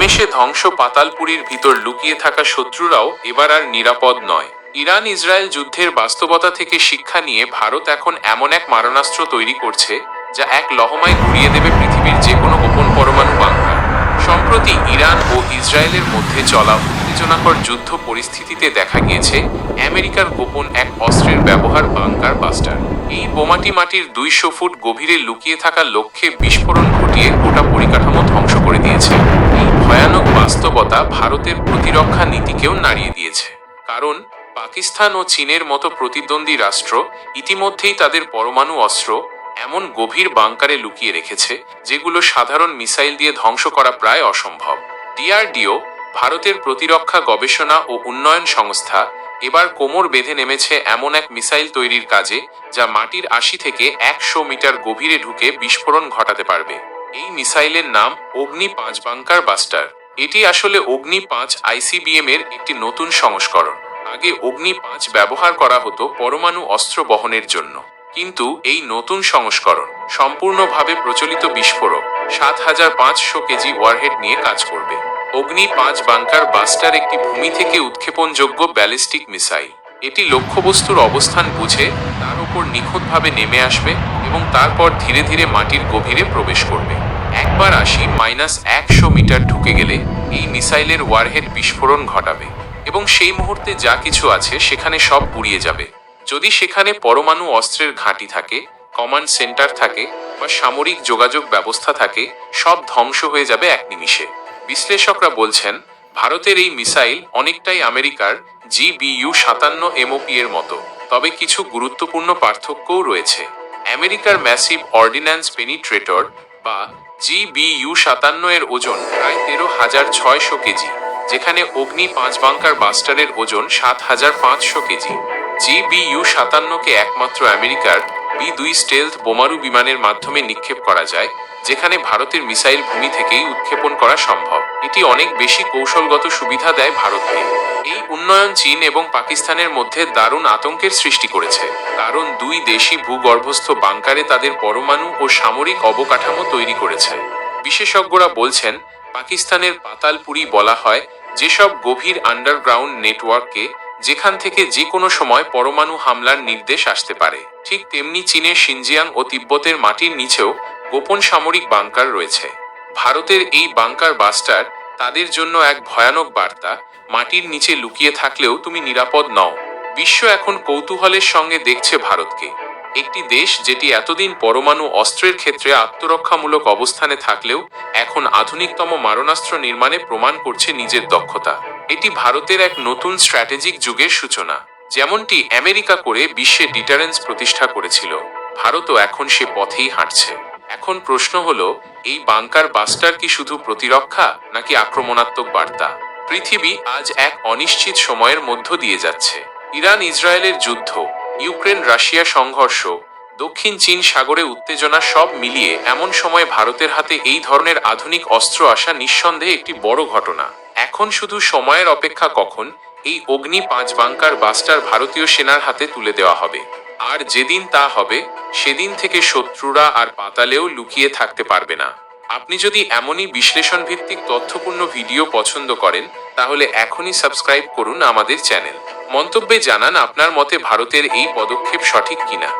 নিমেষে ধ্বংস পাতালপুরীর ভিতর লুকিয়ে থাকা শত্রুরাও এবার আর নিরাপদ নয়। ইরান ইসরায়েল যুদ্ধের বাস্তবতা থেকে শিক্ষা নিয়ে ভারত এখন এমন এক মারণাস্ত্র তৈরি করছে, যা এক লহমায় ঘুরিয়ে দেবে পৃথিবীর যে কোনো গোপন পরমাণু বাংকার। সম্প্রতি ইরান ও ইসরায়েলের মধ্যে চলা উত্তেজনাকর যুদ্ধ পরিস্থিতিতে দেখা গিয়েছে আমেরিকার গোপন এক অস্ত্রের ব্যবহার বাংকার বাস্টার। এই বোমাটি মাটির দুইশো ফুট গভীরে লুকিয়ে থাকা লক্ষ্যে বিস্ফোরণ ঘটিয়ে গোটা পরিকাঠামো ধ্বংস করে দিয়েছে। এই বাস্তবতা ভারতের প্রতিরক্ষা নীতিকেও নাড়িয়ে দিয়েছে। কারণ, পাকিস্তান ও চীনের মতো প্রতিদ্বন্দ্বী রাষ্ট্র ইতিমধ্যেই তাদের পরমাণু অস্ত্র এমন গভীর বাংকারে লুকিয়ে রেখেছে, যেগুলো সাধারণ মিসাইল দিয়ে ধ্বংস করা প্রায় অসম্ভব। ডিআরডিও, ভারতের প্রতিরক্ষা গবেষণা ও উন্নয়ন সংস্থা, এবার কোমর বেঁধে নেমেছে এমন এক মিসাইল তৈরির কাজে, যা মাটির আশি থেকে একশো মিটার গভীরে ঢুকে বিস্ফোরণ ঘটাতে পারবে। এই মিসাইলের নাম অগ্নি পাঁচ বাংকার বাস্টার। এটি আসলে অগ্নি পাঁচ আইসিবিএম এর একটি নতুন সংস্করণ। আগে অগ্নি পাঁচ ব্যবহার করা হতো পরমাণু অস্ত্র বহনের জন্য। কিন্তু এই নতুন সংস্করণ সম্পূর্ণভাবে প্রচলিত বিস্ফোরক, সাত হাজার পাঁচশো কেজি ওয়ারহেড নিয়ে কাজ করবে। অগ্নি পাঁচ বাংকার বাস্টার একটি ভূমি থেকে উৎক্ষেপণযোগ্য ব্যালিস্টিক মিসাইল। এটি লক্ষ্যবস্তুর অবস্থান বুঝে তার উপর নিখুঁতভাবে নেমে আসবে এবং তারপর ধীরে ধীরে মাটির গভীরে প্রবেশ করবে। একবার আসি মাইনাস একশো মিটার ঢুকে গেলে এই মিসাইলের ওয়ারহেড বিস্ফোরণ ঘটাবে এবং সেই মুহূর্তে যা কিছু আছে সেখানে সব পুড়িয়ে যাবে। যদি সেখানে পরমাণু অস্ত্রের ঘাঁটি থাকে, কমান্ড সেন্টার থাকে বা সামরিক যোগাযোগ ব্যবস্থা থাকে, সব ধ্বংস হয়ে যাবে এক নিমিষে। বিশ্লেষকরা বলছেন, ভারতের এই মিসাইল অনেকটাই আমেরিকার জিবিইউ সাতান্ন এমওপি এর মতো, তবে কিছু গুরুত্বপূর্ণ পার্থক্যও রয়েছে। আমেরিকার ম্যাসিভ অর্ডিন্যান্স পেনিট্রেটর বা জিবিইউ সাতান্ন এর ওজন প্রায় তেরো হাজার ছয়শো কেজি, যেখানে অগ্নি পাঁচ বাংকার বাস্টারের ওজন সাত হাজার পাঁচশো কেজি। জিবিইউ সাতান্নকে একমাত্র আমেরিকার বি দুই স্টেলথ বোমারু বিমানের মাধ্যমে নিক্ষেপ করা যায়, যেখানে ভারতের মিসাইল ভূমি থেকেই উৎক্ষেপণ করা সম্ভব। এটি অনেক বেশি কৌশলগত সুবিধা দেয় ভারতকে। এই উন্নয়ন চীন এবং পাকিস্তানের মধ্যে দারুণ আতঙ্কের সৃষ্টি করেছে, কারণ দুই দেশই ভূগর্ভস্থ বাংকারে তাদের পরমাণু ও সামরিক অবকাঠামো তৈরি করেছে। বিশেষজ্ঞরা বলছেন, পাকিস্তানের পাতালপুরি বলা হয়, যেসব গভীর আন্ডারগ্রাউন্ড নেটওয়ার্ককে, যেখান থেকে যে কোনো সময় পরমাণু হামলার নির্দেশ আসতে পারে। ঠিক তেমনি চীনের সিনজিয়াং ও তিব্বতের মাটির নিচেও গোপন সামরিক বাংকার রয়েছে। ভারতের এই বাংকার বাস্টার তাদের জন্য এক ভয়ানক বার্তা, মাটির নিচে লুকিয়ে থাকলেও তুমি নিরাপদ নও। বিশ্ব এখন কৌতূহলের সঙ্গে দেখছে ভারতকে। একটি দেশ যেটি এতদিন পরমাণু অস্ত্রের ক্ষেত্রে আত্মরক্ষামূলক অবস্থানে থাকলেও এখন আধুনিকতম মারণাস্ত্র নির্মাণে প্রমাণ করছে নিজের দক্ষতা। এটি ভারতের এক নতুন স্ট্র্যাটেজিক যুগের সূচনা। যেমনটি আমেরিকা করে বিশ্বে ডিটারেন্স প্রতিষ্ঠা করেছিল, ভারতও এখন সে পথেই হাঁটছে। এখন প্রশ্ন হলো, এই বাংকার বাস্টার কি শুধু প্রতিরক্ষা, নাকি আক্রমণাত্মক বার্তা? পৃথিবী আজ এক অনিশ্চিত সময়ের মধ্য দিয়ে যাচ্ছে। ইরান ইসরায়েলের যুদ্ধ ইউক্রেন রাশিয়া সংঘর্ষ, দক্ষিণ চীন সাগরে উত্তেজনা সব মিলিয়ে এমন সময় ভারতের হাতে এই ধরনের আধুনিক অস্ত্র আসা নিঃসন্দেহে একটি বড় ঘটনা। এখন শুধু সময়ের অপেক্ষা কখন এই অগ্নি পাঁচ বাংকার বাস্টার ভারতীয় সেনার হাতে তুলে দেওয়া হবে। আর যেদিন তা হবে, সেদিন থেকে শত্রুরা আর পাতালেও লুকিয়ে থাকতে পারবে না। আপনি যদি এমনই বিশ্লেষণ ভিত্তিক তথ্যপূর্ণ ভিডিও পছন্দ করেন, তাহলে এখনই সাবস্ক্রাইব করুন আমাদের চ্যানেল। মন্তব্যে জানান আপনার মতে ভারতের এই পদক্ষেপ সঠিক কিনা।